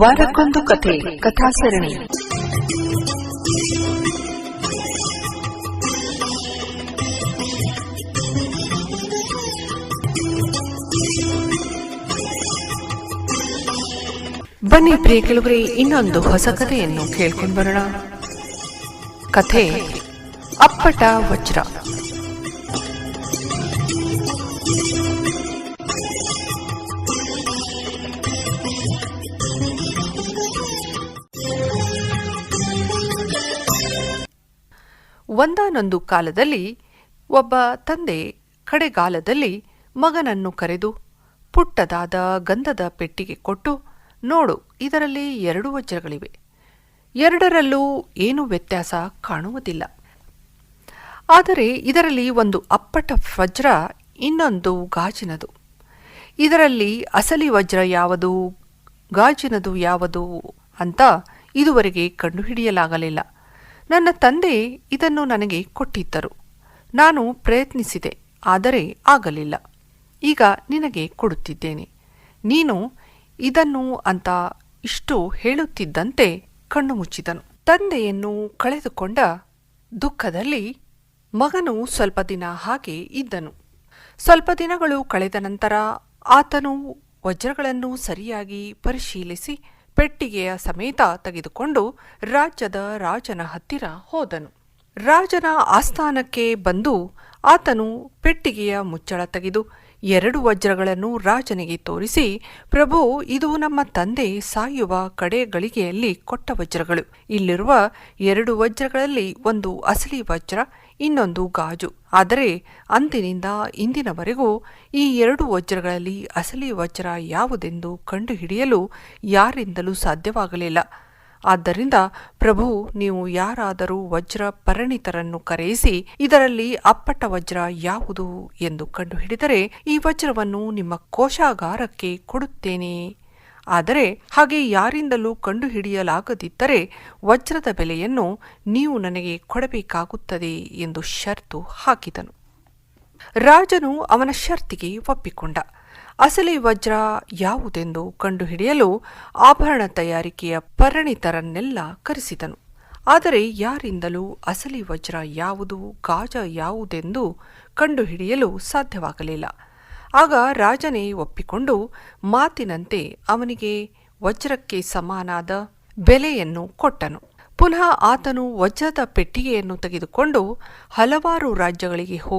ವಾರಕ್ಕೊಂದು ಕಥೆ ಕಥಾಸರಣಿ. ಬನ್ನಿ ಪ್ರಿಯ ಕೆಲವರೇ ಇನ್ನೊಂದು ಹೊಸ ಕಥೆಯನ್ನು ಕೇಳ್ಕೊಂಡು ಬರೋಣ. ಕಥೆ ಅಪ್ಪಟ ವಜ್ರ. ಒಂದಾನೊಂದು ಕಾಲದಲ್ಲಿ ಒಬ್ಬ ತಂದೆ ಕಡೆಗಾಲದಲ್ಲಿ ಮಗನನ್ನು ಕರೆದು ಪುಟ್ಟದಾದ ಗಂಧದ ಪೆಟ್ಟಿಗೆ ಕೊಟ್ಟು, ನೋಡು, ಇದರಲ್ಲಿ ಎರಡು ವಜ್ರಗಳಿವೆ. ಎರಡರಲ್ಲೂ ಏನೂ ವ್ಯತ್ಯಾಸ ಕಾಣುವುದಿಲ್ಲ. ಆದರೆ ಇದರಲ್ಲಿ ಒಂದು ಅಪ್ಪಟ ವಜ್ರ, ಇನ್ನೊಂದು ಗಾಜಿನದು. ಇದರಲ್ಲಿ ಅಸಲಿ ವಜ್ರ ಯಾವುದು, ಗಾಜಿನದು ಯಾವುದು ಅಂತ ಇದುವರೆಗೆ ಕಂಡುಹಿಡಿಯಲಾಗಲಿಲ್ಲ. ನನ್ನ ತಂದೆ ಇದನ್ನು ನನಗೆ ಕೊಟ್ಟಿದ್ದರು. ನಾನು ಪ್ರಯತ್ನಿಸಿದೆ, ಆದರೆ ಆಗಲಿಲ್ಲ. ಈಗ ನಿನಗೆ ಕೊಡುತ್ತಿದ್ದೇನೆ. ನೀನು ಇದನ್ನು ಅಂತ ಇಷ್ಟು ಹೇಳುತ್ತಿದ್ದಂತೆ ಕಣ್ಣು ಮುಚ್ಚಿದನು. ತಂದೆಯನ್ನು ಕಳೆದುಕೊಂಡ ದುಃಖದಲ್ಲಿ ಮಗನು ಸ್ವಲ್ಪ ದಿನ ಹಾಗೆ ಇದ್ದನು. ಸ್ವಲ್ಪ ದಿನಗಳು ಕಳೆದ ನಂತರ ಆತನು ವಜ್ರಗಳನ್ನು ಸರಿಯಾಗಿ ಪರಿಶೀಲಿಸಿ ಪೆಟ್ಟಿಗೆಯ ಸಮೇತ ತೆಗೆದುಕೊಂಡು ರಾಜ್ಯದ ರಾಜನ ಹತ್ತಿರ ಹೋದನು. ರಾಜನ ಆಸ್ಥಾನಕ್ಕೆ ಬಂದು ಆತನು ಪೆಟ್ಟಿಗೆಯ ಮುಚ್ಚಳ ತೆಗೆದು ಎರಡು ವಜ್ರಗಳನ್ನು ರಾಜನಿಗೆ ತೋರಿಸಿ, ಪ್ರಭು, ಇದು ನಮ್ಮ ತಂದೆ ಸಾಯುವ ಕಡೆ ಗಳಿಗೆಯಲ್ಲಿ ಕೊಟ್ಟ ವಜ್ರಗಳು. ಇಲ್ಲಿರುವ ಎರಡು ವಜ್ರಗಳಲ್ಲಿ ಒಂದು ಅಸಲಿ ವಜ್ರ, ಇನ್ನೊಂದು ಗಾಜು. ಆದರೆ ಅಂದಿನಿಂದ ಇಂದಿನವರೆಗೂ ಈ ಎರಡು ವಜ್ರಗಳಲ್ಲಿ ಅಸಲಿ ವಜ್ರ ಯಾವುದೆಂದು ಕಂಡುಹಿಡಿಯಲು ಯಾರಿಂದಲೂ ಸಾಧ್ಯವಾಗಲಿಲ್ಲ. ಆದ್ದರಿಂದ ಪ್ರಭು, ನೀವು ಯಾರಾದರೂ ವಜ್ರ ಪರಿಣಿತರನ್ನು ಕರೆಯಿಸಿ, ಇದರಲ್ಲಿ ಅಪ್ಪಟ ವಜ್ರ ಯಾವುದು ಎಂದು ಕಂಡುಹಿಡಿದರೆ, ಈ ವಜ್ರವನ್ನು ನಿಮ್ಮ ಕೋಶಾಗಾರಕ್ಕೆ ಕೊಡುತ್ತೇನೆ. ಆದರೆ ಹಾಗೆ ಯಾರಿಂದಲೂ ಕಂಡುಹಿಡಿಯಲಾಗದಿದ್ದರೆ, ವಜ್ರದ ಬೆಲೆಯನ್ನು ನೀವು ನನಗೆ ಕೊಡಬೇಕಾಗುತ್ತದೆ ಎಂದು ಷರ್ತು ಹಾಕಿದನು. ರಾಜನು ಅವನ ಷರ್ತಿಗೆ ಒಪ್ಪಿಕೊಂಡ. ಅಸಲಿ ವಜ್ರ ಯಾವುದೆಂದು ಕಂಡುಹಿಡಿಯಲು ಆಭರಣ ತಯಾರಿಕೆಯ ಪರಿಣಿತರನ್ನೆಲ್ಲ ಕರೆಸಿದನು. ಆದರೆ ಯಾರಿಂದಲೂ ಅಸಲಿ ವಜ್ರ ಯಾವುದು, ಗಾಜ ಯಾವುದೆಂದು ಕಂಡುಹಿಡಿಯಲು ಸಾಧ್ಯವಾಗಲಿಲ್ಲ. ಆಗ ರಾಜನೇ ಒಪ್ಪಿಕೊಂಡು ಮಾತಿನಂತೆ ಅವನಿಗೆ ವಜ್ರಕ್ಕೆ ಸಮಾನಾದ ಬೆಲೆಯನ್ನು ಕೊಟ್ಟನು. ಪುನಃ ಆತನು ವಜ್ರದ ಪೆಟ್ಟಿಗೆಯನ್ನು ತೆಗೆದುಕೊಂಡು ಹಲವಾರು ರಾಜ್ಯಗಳಿಗೆ ಹೋಗಿ